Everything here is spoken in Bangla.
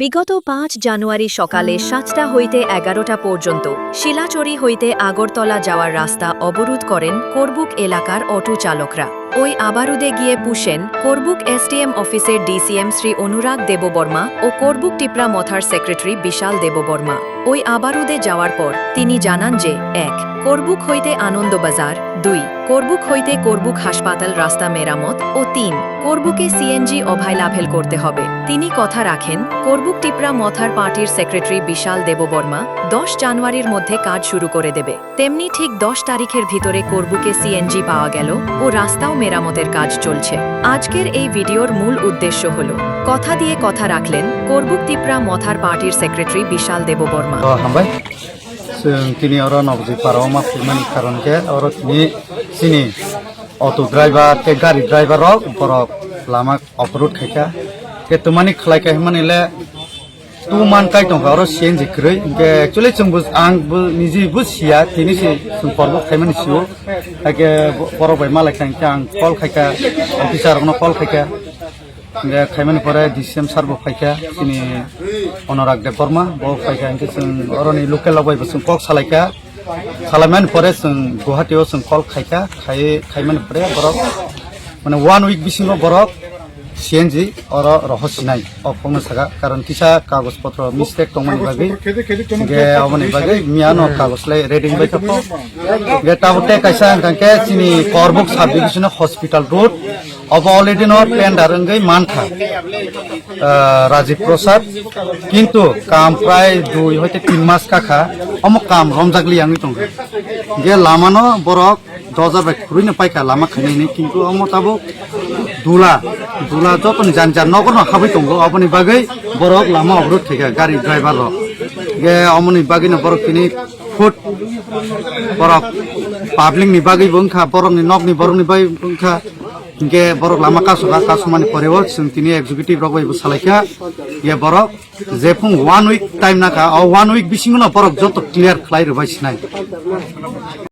বিগত পাঁচ জানুয়ারি সকালে সাতটা হইতে এগারোটা পর্যন্ত শিলাচড়ি হইতে আগরতলা যাওয়ার রাস্তা অবরোধ করেন করবুক এলাকার অটো চালকরা। ওই আবারুদে গিয়ে পুষেন করবুক এসটিএম অফিসের ডিসিএম শ্রী অনুরাগ দেববর্মা ও করবুক টিপ্রা মথার সেক্রেটারি বিশাল দেববর্মা। ওই আবারুদে যাওয়ার পর তিনি জানান যে, এক, করবুক হইতে আনন্দবাজার দুই, করবুক হইতে করবুক হাসপাতাল রাস্তা মেরামত, ও তিন, করবুকে সিএনজি অভয় লাভেল করতে হবে। তিনি কথা রাখেন, করবুক টিপরা মথার পার্টির সেক্রেটারি বিশাল দেববর্মা দশ জানুয়ারির মধ্যে কাজ শুরু করে দেবে। তেমনি ঠিক দশ তারিখের ভিতরে করবুকে সিএনজি পাওয়া গেল ও রাস্তাও মেরামতের কাজ চলছে। আজকের এই ভিডিওর মূল উদ্দেশ্য হল, কথা দিয়ে কথা রাখলেন, করবুক টিপরা মথার পার্টির সেক্রেটারি বিশাল দেববর্মা। हामबाय जों दिनै अर नबजि पाराव माफुमानि खारनखे अर दिनै सिनि अट' ड्राइभार के गारि ड्राइभाराव बरफ लामा अफरोड खायखा के तुमानि खालायखाय मानिले तु मान काय दं अर सेन जिख्रै के एक्चुअली जोंबो आंबो निजेबो सिया दिनैसो जों पर्व खायमानि सिउ के बरफ बाय मालाय खायखा आं कल खायखा अफिसारनो कल खायखा খাইমানি পরে ডিসিএম সার্ব ফাইকা চিনি অনুরাগ দেব বর্মা বউ ফাইকা ইনকে जों অরনি লোকেল লাবাইব जों কল সালাইকা সালাইমানি পরে जों গুয়াহাটিও जों কল খাইকা খাই খাইমানি পরে বরক মানে one week বিসিং Borok, CNG or রহস্য নাই অকম থাকা। কারণ কিসা কাগজপত্র, মিস্টেক তমানি বাগে। গে অমনি বাগে, মিয়ানো কাগজ লাই, রেডিং বাই থাকো গে টাউটে কাইসা কাকে চিনি Karbook sub division hospital road of already not planned Arangai Mantha Rajiv Prasad. কিন্তু কাম প্রায় দুই হইতে তিন মাস কাখা অমুক কাম রমজাগলি আমি তো গে লামানো বরক দজার বাই খুরি না পাইকা লামা খাইনি কিন্তু অমতাবো দুলা দুলা যত জান জান নগর হাবাই তঙ্গ অবনি বাগৈ বরক লামা অবরোধ থেকে গাড়ি ড্রাইভার গে অমনি বাগৈ না বরক কিনি ফুট বরক পাবলিক নি বাগৈ বংখা বরক নি নগ নি বরক নি বাই বংখা ಹಿಂಗೆ ಬರೋಕ್ ಲಮ ಕಾಸು ಕಾಸು ಮನೆ ಪರಿವ ತಿನಿ ಎಕ್ಸಿಕ್ಯೂಟಿವ್ ರಗ ಇವು ಸಲಹೆ ಗೆ ಬರೋಕ್ ಜೆಫುಂಗ್ ಒನ್ ವೀಕ್ ಟೈಮ್ ನಾಕ ಆ ಒನ್ ವೀಕ್ ಬಿಸಿಂಗ್ ಬರೋಕ್ ಜೊತೆ ಕ್ಲಿಯರ್ ಕ್ಲೈ ರಬಾಯ್ಸಿನ